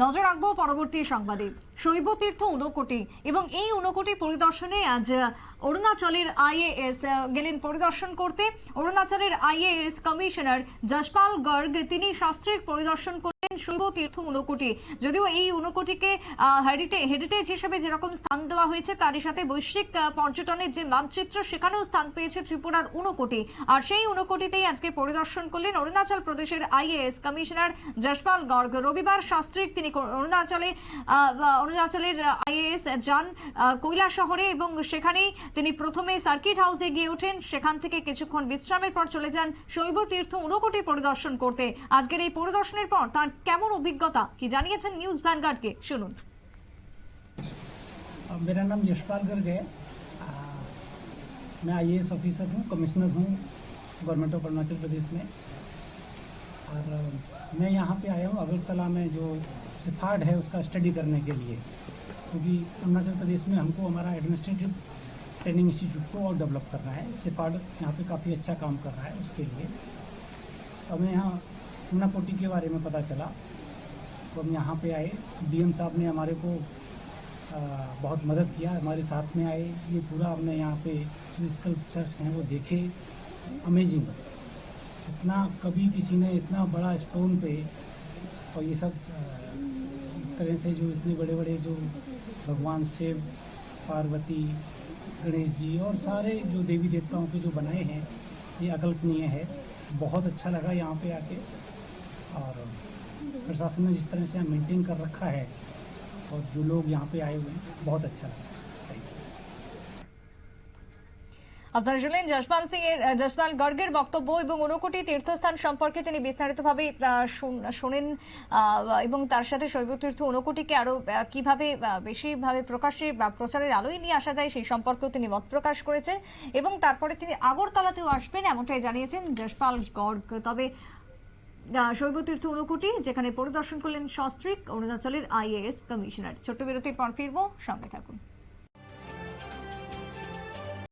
নজর রাখব পরবর্তী সংবাদে। শৈব তীর্থ উনকোটি এবং এই উনকোটি পরিদর্শনে আজ অরুণাচলের আইএএস গেলেন পরিদর্শন করতে। অরুণাচলের আইএএস কমিশনার যশপাল গর্গ, তিনি শাস্ত্রিক পরিদর্শন শৈব তীর্থ ঊনকোটি যদিও এই ঊনকোটিকে হেরিটেজ হিসেবে যেরকম স্থান দেওয়া হয়েছে, তারই সাথে বৈশ্বিক পর্যটনের যে মানচিত্র, সেখানেও স্থান পেয়েছে ত্রিপুরার ঊনকোটি আর সেই ঊনকোটিতেই আজকে পরিদর্শন করলেন অরুণাচল প্রদেশের আইএএস কমিশনার যশপাল গর্গ। রবিবার শাস্ত্রিক তিনি অরুণাচলে অরুণাচলের আইএএস যান কৈলা শহরে এবং সেখানেই তিনি প্রথমে সার্কিট হাউসে গিয়ে ওঠেন। সেখান থেকে কিছুক্ষণ বিশ্রামের পর চলে যান শৈব তীর্থ ঊনকোটি পরিদর্শন করতে। আজকের এই পরিদর্শনের পর তার কেমন অভিজ্ঞতা কি জানিয়েছেন নিউজ ভ্যানগার্ডকে শুনুন अ, मेरा नाम यशपाल गर्ग है अ, मैं आईएएस ऑफिसर हूँ कमिश्नर हूँ गवर्नमेंट ऑफ अरुणाचल प्रदेश में और अ, मैं यहाँ पे आया हूँ अगरतला में जो सिफार्ड है उसका स्टडी करने के लिए क्योंकि अरुणाचल प्रदेश में हमको हमारा एडमिनिस्ट्रेटिव ट्रेनिंग इंस्टीट्यूट को और डेवलप करना है सिफार्ड यहाँ पे काफ़ी अच्छा काम कर रहा है उसके लिए तो हमें यहाँ ऊनाकोटी के बारे में पता चला। तो हम यहाँ पे आए। डीएम साहब ने हमारे को आ, बहुत मदद किया। हमारे साथ में आए। ये पूरा हमने यहाँ पे जो स्कल्पचर्स हैं वो देखे। अमेजिंग इतना कभी किसी ने इतना बड़ा स्टोन पे और ये सब इस तरह से जो इतने बड़े बड़े जो भगवान शिव पार्वती गणेश जी और सारे जो देवी देवताओं के जो बनाए हैं ये अकल्पनीय है। बहुत अच्छा लगा यहाँ पे आके। और प्रशासन ने जिस तरह से मेंटेन कर रखा है और जो लोग यहाँ पे आए हुए हैं बहुत अच्छा लगा Thank you. আপনারা শুনলেন যশপাল সিং এর আহ, যশপাল গর্গের বক্তব্য এবং ঊনকোটি তীর্থস্থান সম্পর্কে তিনি বিস্তারিতভাবে আহ, শুন- শোনেন আহ, এবং তার সাথে শৈব তীর্থ ঊনকোটিকে আরো আহ, কিভাবে আহ, বেশিভাবে প্রকাশ্যে বা প্রচারের আলোয় নিয়ে আসা যায় সেই সম্পর্কেও তিনি মত প্রকাশ করেছেন এবং তারপরে তিনি আগরতলাতেও আসবেন এমনটাই জানিয়েছেন যশপাল গর্গ তবে আহ, শৈব তীর্থ ঊনকোটি যেখানে পরিদর্শন করলেন সস্ত্রিক অরুণাচলের আইএএস কমিশনার। ছোট বিরতির পর ফিরবো সঙ্গে থাকুন।